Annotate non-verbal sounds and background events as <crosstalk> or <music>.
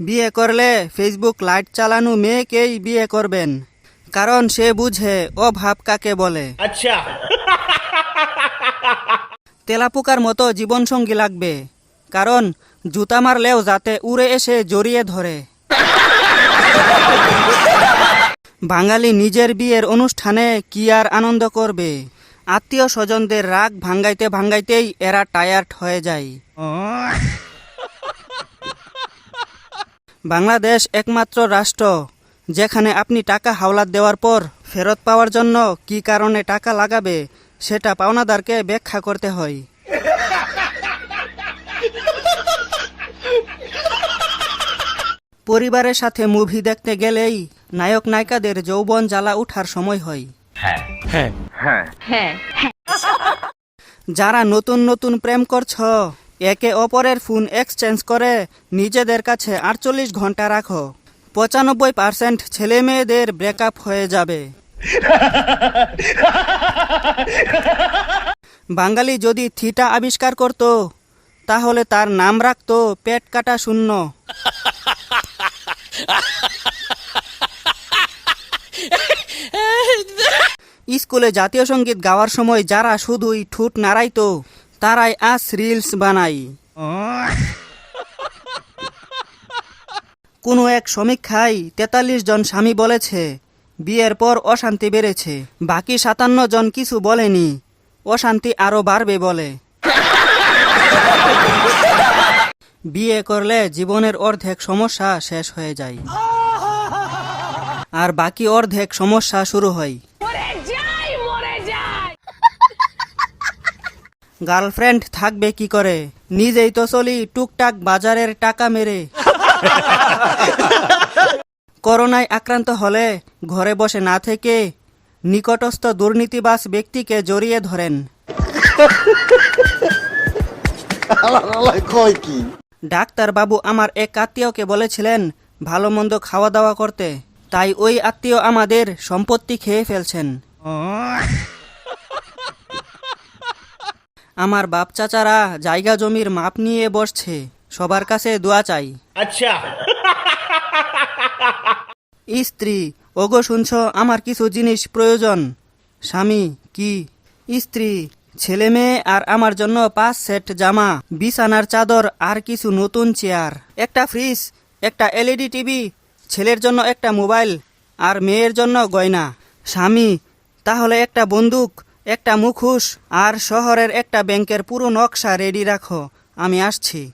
বিয়ে করলে Facebook light চালানো মেয়েকেই বিয়ে করবেন। কারণ সে বুঝে ও ভাব কাকে বলে। আচ্ছা। <laughs> তেলাপোকার মতো জীবনসঙ্গী লাগবে। কারণ জুতা মারলেও যাতে উড়ে এসে জড়িয়ে ধরে। <laughs> বাঙালি নিজের বিয়ের অনুষ্ঠানে কি আর আনন্দ করবে? আত্মীয় স্বজনদের রাগ ভাঙ্গাইতে ভাঙ্গাইতেই এরা টায়ার্ড হয়ে যায়। <laughs> বাংলাদেশ একমাত্র রাষ্ট্র যেখানে আপনি টাকা হাওলাত দেওয়ার পর ফেরত পাওয়ার জন্য কি কারণে টাকা লাগাবে সেটা পাওনাদারকে ব্যাখ্যা করতে হয়। পরিবারের সাথে মুভি দেখতে গেলেই নায়ক নায়িকাদের যৌবন জ্বালা উঠার সময় হয়। যারা নতুন নতুন প্রেম করছ একে অপরের ফোন এক্সচেঞ্জ করে, নিজেদের কাছে আটচল্লিশ ঘণ্টা রাখো। পঁচানব্বই পার্সেন্ট ছেলে মেয়েদের ব্রেকআপ হয়ে যাবে। বাঙালি যদি থিটা আবিষ্কার করত, তাহলে তার নাম রাখতো পেট কাটা শূন্য। স্কুলে জাতীয় সংগীত গাওয়ার সময় যারা শুধুই ঠুট নাড়াইতো তারাই আজ রিলস বানাই। <laughs> কোনো এক সমীক্ষায় তেতাল্লিশ জন স্বামী বলেছে বিয়ের পর অশান্তি বেড়েছে বাকি সাতান্ন জন কিছু বলেনি অশান্তি আরও বাড়বে বলে। <laughs> বিয়ে করলে জীবনের অর্ধেক সমস্যা শেষ হয়ে যায়। আর বাকি অর্ধেক সমস্যা শুরু হয়। গার্লফ্রেন্ড থাকবে কি করে? নিজেই তো চলি টুকটাক বাজারের টাকা মেরে। করোনায় আক্রান্ত হলে ঘরে বসে না থেকে নিকটস্থ দুর্নীতিবাস ব্যক্তিকে জড়িয়ে ধরেন। ডাক্তার বাবু আমার এক আত্মীয়কে বলেছিলেন ভালো মন্দ খাওয়া দাওয়া করতে। তাই ওই আত্মীয় আমাদের সম্পত্তি খেয়ে ফেলছেন। আমার বাপ চাচারা জায়গা জমির মাপ নিয়ে বসছে। সবার কাছে দোয়া চাই। আচ্ছা। স্ত্রী ওগো শুনছ আমার কিছু জিনিস প্রয়োজন। স্বামী কি? স্ত্রী ছেলে মেয়ে আর আমার জন্য পাঁচ সেট জামা বিছানার চাদর আর কিছু নতুন চেয়ার একটা ফ্রিজ একটা এলইডি টিভি ছেলের জন্য একটা মোবাইল আর মেয়ের জন্য গয়না। স্বামী তাহলে একটা বন্দুক একটা মুখোশ আর শহরের একটা ব্যাংকের পুরো নকশা রেডি রাখো। আমি আসছি।